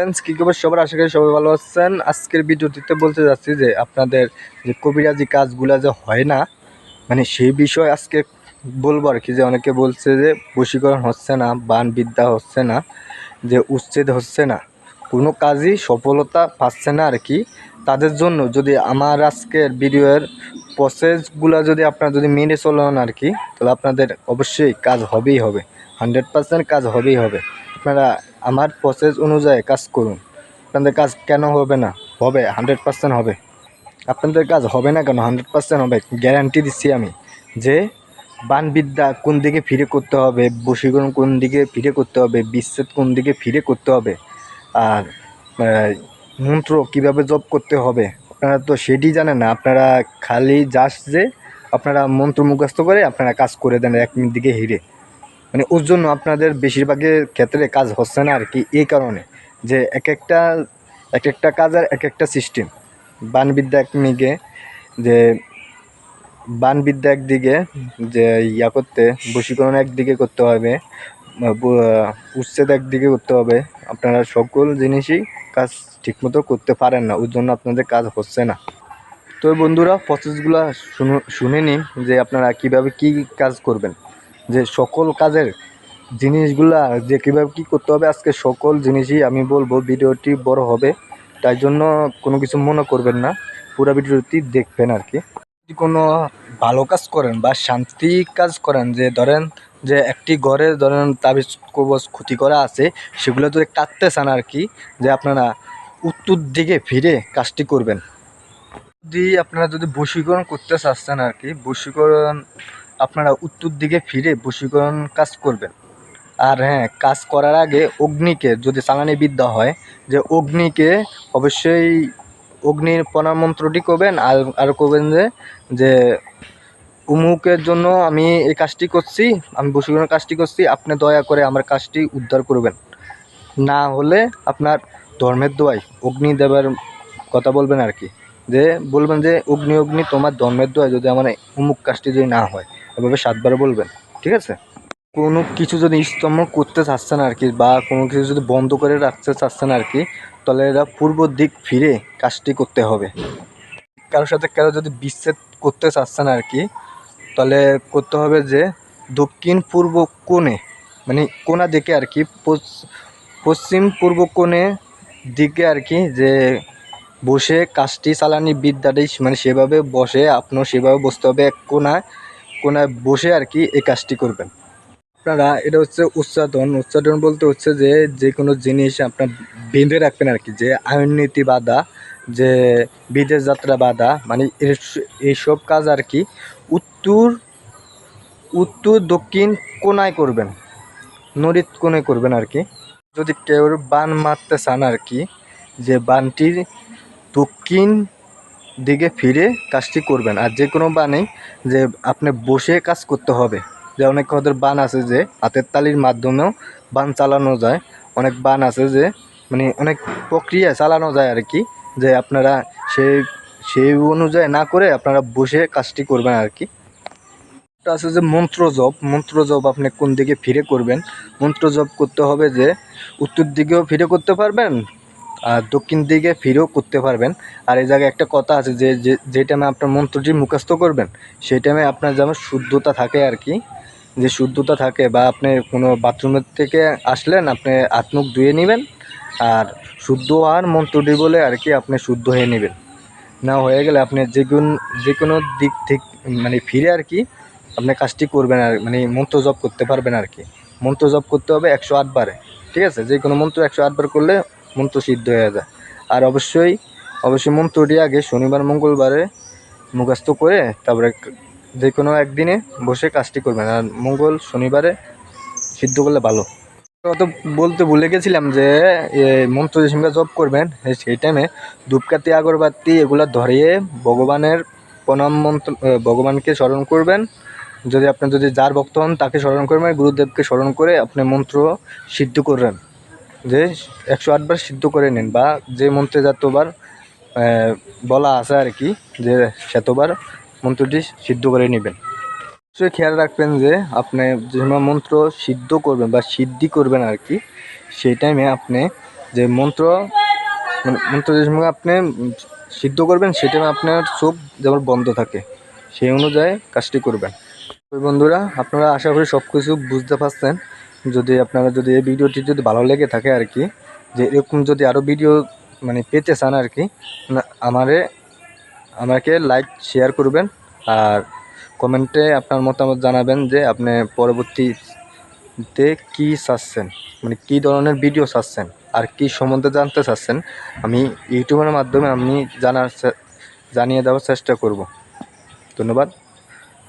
Friends কী খবর? সবার আশা করি সবাই ভালো আছেন। আজকের ভিডিওটিতে বলতে যাচ্ছি যে আপনাদের যে কবিরাজি কাজগুলো যে হয় না মানে সেই বিষয়ে আজকে বলব আর কি। যে অনেকে বলছে যে বশীকরণ হচ্ছে না, বান বিদ্যা হচ্ছে না, যে উচ্ছেদ হচ্ছে না। কোনো কাজই সফলতা পাচ্ছে না আর কি। তাদের জন্য যদি আমার আজকের ভিডিওর প্রসেসগুলো যদি আপনারা যদি মেনে চলেন আর কি, তাহলে আপনাদের অবশ্যই কাজ হবেই হবে। হান্ড্রেড পার্সেন্ট কাজ হবেই হবে। আপনারা আমার প্রসেস অনুযায়ী কাজ করুন। আপনাদের কাজ কেন হবে না? হবে হান্ড্রেড পার্সেন্ট হবে। আপনাদের কাজ হবে না কেন? হান্ড্রেড পার্সেন্ট হবে গ্যারান্টি দিচ্ছি আমি যে বানবিদ্যা কোন দিকে ফিরে করতে হবে, বশীকরণ কোন দিকে ফিরে করতে হবে, বিচ্ছেদ কোন দিকে ফিরে করতে হবে, আর মন্ত্র কীভাবে জপ করতে হবে, আপনারা তো সেটি জানেন না। আপনারা খালি জাস্ট যে আপনারা মন্ত্র মুখস্থ করে আপনারা কাজ করে দেন এক মিনিট দিকে হিরে মানে ওর জন্য আপনাদের বেশিরভাগের ক্ষেত্রে কাজ হচ্ছে না আর কি, এই কারণে যে এক একটা এক একটা কাজের এক একটা সিস্টেম বানবিদ্যা একদিকে যে বানবিদ্যা একদিকে যে ইয়া করতে, বশীকরণ একদিকে করতে হবে উচ্ছেদ একদিকে করতে হবে। আপনারা সকল জিনিসই কাজ ঠিকমতো করতে পারেন না ওর জন্য আপনাদের কাজ হচ্ছে না। তো বন্ধুরা প্রসেসগুলো শুনে শুনে নিন যে আপনারা কীভাবে কি কাজ করবেন। যে সকল কাজের জিনিসগুলা, যে কীভাবে কী করতে হবে, আজকে সকল জিনিসই আমি বলব, ভিডিওটি বড় হবে। তাই জন্য কোনো কিছু মনে করবেন না, পুরো ভিডিওটি দেখবেন আর কি। যদি কোনো ভালো কাজ করেন বা শান্তি কাজ করেন, যে ধরেন যে একটি ঘরে ধরেন তাবিজ কবচ ক্ষতি করা আছে, সেগুলো যদি কাটতে চান আর কি, যে আপনারা উত্তর দিকে ফিরে কাজটি করবেন। যদি আপনারা যদি বশীকরণ করতে চাচ্ছেন আর কি, বশীকরণ আপনারা উত্তর দিকে ফিরে বশীকরণ কাজ করবেন। আর হ্যাঁ কাজ করার আগে অগ্নিকে যদি চালানি বিদ্যা হয়, যে অগ্নিকে অবশ্যই অগ্নির প্রণাম মন্ত্রটি করবেন, আর আর করবেন যে যে উমুকের জন্য আমি এই কাজটি করছি, আমি বশীকরণের কাজটি করছি, আপনি দয়া করে আমার কাজটি উদ্ধার করবেন। না হলে আপনার ধর্মের দোয়াই অগ্নিদেবের কথা বলবেন আর কি। যে বলবেন যে, অগ্নি অগ্নি, তোমার ধর্মের দোয়াই যদি আমার উমুক কাজটি যদি না হয়। এভাবে সাতবার বলবেন, ঠিক আছে? কোনো কিছু যদি স্তম্ভ করতে চাচ্ছে না আর কি, বা কোনো কিছু যদি বন্ধ করে রাখতে চাচ্ছে না আর কি, তাহলে এরা পূর্ব দিক ফিরে কাজটি করতে হবে। কারোর সাথে কারও যদি বিচ্ছেদ করতে চাচ্ছে না আর কি, তাহলে করতে হবে যে দক্ষিণ পূর্ব কোণে মানে কোণা দিকে আর কি পশ্চিম পূর্ব কোণে দিকে আর কি যে বসে কাজটি চালানি বিদ্যাটি মানে সেভাবে বসে, আপনার সেভাবে বসতে হবে এক কোণায়। কোণায় বসে আর কি এই কাজটি করবেন। আপনারা, এটা হচ্ছে উচ্চাটন উচ্চাটন বলতে হচ্ছে যে যে কোনো জিনিস আপনার বেঁধে রাখবেন আর কি, যে আইন নীতি বাধা, যে বিদেশ যাত্রা বাধা মানে এইসব কাজ আর কি উত্তর উত্তর দক্ষিণ কোনায় করবেন, নদীর কোণে করবেন আর কি। যদি কেউ বান মারতে চান আর কি, যে বানটির দক্ষিণ দিকে ফিরে কাজটি করবেন। আর যে কোনো বানেই যে আপনি বসে কাজ করতে হবে। যে অনেক ওদের বান আছে যে হাতের তালির মাধ্যমেও বান চালানো যায়। অনেক বান আছে যে মানে অনেক প্রক্রিয়া চালানো যায় আর কি যে আপনারা সেই সেই অনুযায়ী না করে আপনারা বসে কাজটি করবেন আর কি একটা আছে যে মন্ত্র জপ। মন্ত্র জপ আপনি কোন দিকে ফিরে করবেন? মন্ত্র জপ করতে হবে যে উত্তর দিকেও ফিরে করতে পারবেন দক্ষিণ দিকে ফিরেও করতে পারবেন। আর এই জায়গায় একটা কথা আছে যে, যে- টাইমে আপনার মন্ত্রটি মুখস্থ করবেন, সেই টাইমে আপনার যেমন শুদ্ধতা থাকে আর কি, যে শুদ্ধতা থাকে বা আপনি কোনো বাথরুমের থেকে আসলেন, আপনি হাত মুখ ধুয়ে নেবেন আর শুদ্ধ হওয়ার মন্ত্রটি বলে আর কি আপনি শুদ্ধ হয়ে নেবেন। না হয়ে গেলে আপনি যে কোন, যে কোনো দিক থেকে মানে ফিরে আর কি আপনি কাজটি করবেন আর মানে মন্ত্র জপ করতে পারবেন আর কি। মন্ত্র জপ করতে হবে একশো আটবারে, ঠিক আছে? যে কোনো মন্ত্র একশো আটবার করলে মন্ত্র সিদ্ধ হয়ে যায়। আর অবশ্যই অবশ্যই মন্ত্রটি আগে শনিবার, মঙ্গলবারে মুখস্থ করে তারপরে যে কোনো একদিনে বসে কাজটি করবেন। আর মঙ্গল শনিবারে সিদ্ধ করলে ভালো। অত বলতে ভুলে গেছিলাম যে মন্ত্র যে সঙ্গে জপ করবেন সেই টাইমে ধূপকাঠি, আগরবাতি এগুলো ধরিয়ে ভগবানের প্রণাম মন্ত্র ভগবানকে স্মরণ করবেন। যদি আপনি যদি যার ভক্ত হন, তাকে স্মরণ করবেন, গুরুদেবকে স্মরণ করে আপনি মন্ত্র সিদ্ধ করবেন। যে একশো আটবার সিদ্ধ করে নিন বা যে মন্ত্রে যতবার বলা আছে আর কি, যে সেতবার মন্ত্রটি সিদ্ধ করে নেবেন। অবশ্যই খেয়াল রাখবেন যে আপনি যে মন্ত্র সিদ্ধ করবেন বা সিদ্ধি করবেন আর কি, সেই টাইমে আপনি যে মন্ত্র মানে মন্ত্র যে সময় আপনি সিদ্ধ করবেন, সেই টাইমে আপনার চোখ যেমন বন্ধ থাকে, সেই অনুযায়ী কাজটি করবেন। বন্ধুরা, আপনারা আশা করি সব কিছু বুঝতে পারছেন। যদি আপনারা যদি এই ভিডিওটি যদি ভালো লেগে থাকে আর কি, যে এরকম যদি আরও ভিডিও মানে পেতে চান আর কি আমারে, আমাকে লাইক শেয়ার করবেন আর কমেন্টে আপনার মতামত জানাবেন যে আপনি পরবর্তীতে কী চাচ্ছেন মানে কী ধরনের ভিডিও চাচ্ছেন আর কী সম্বন্ধে জানতে চাচ্ছেন, আমি ইউটিউবের মাধ্যমে আমি জানার জানিয়ে দেওয়ার চেষ্টা করব। ধন্যবাদ,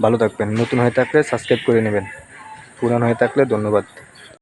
ভালো থাকবেন, নতুন হয়ে থাকলে সাবস্ক্রাইব করে নেবেন। পুরান হয়ে থাকলে ধন্যবাদ।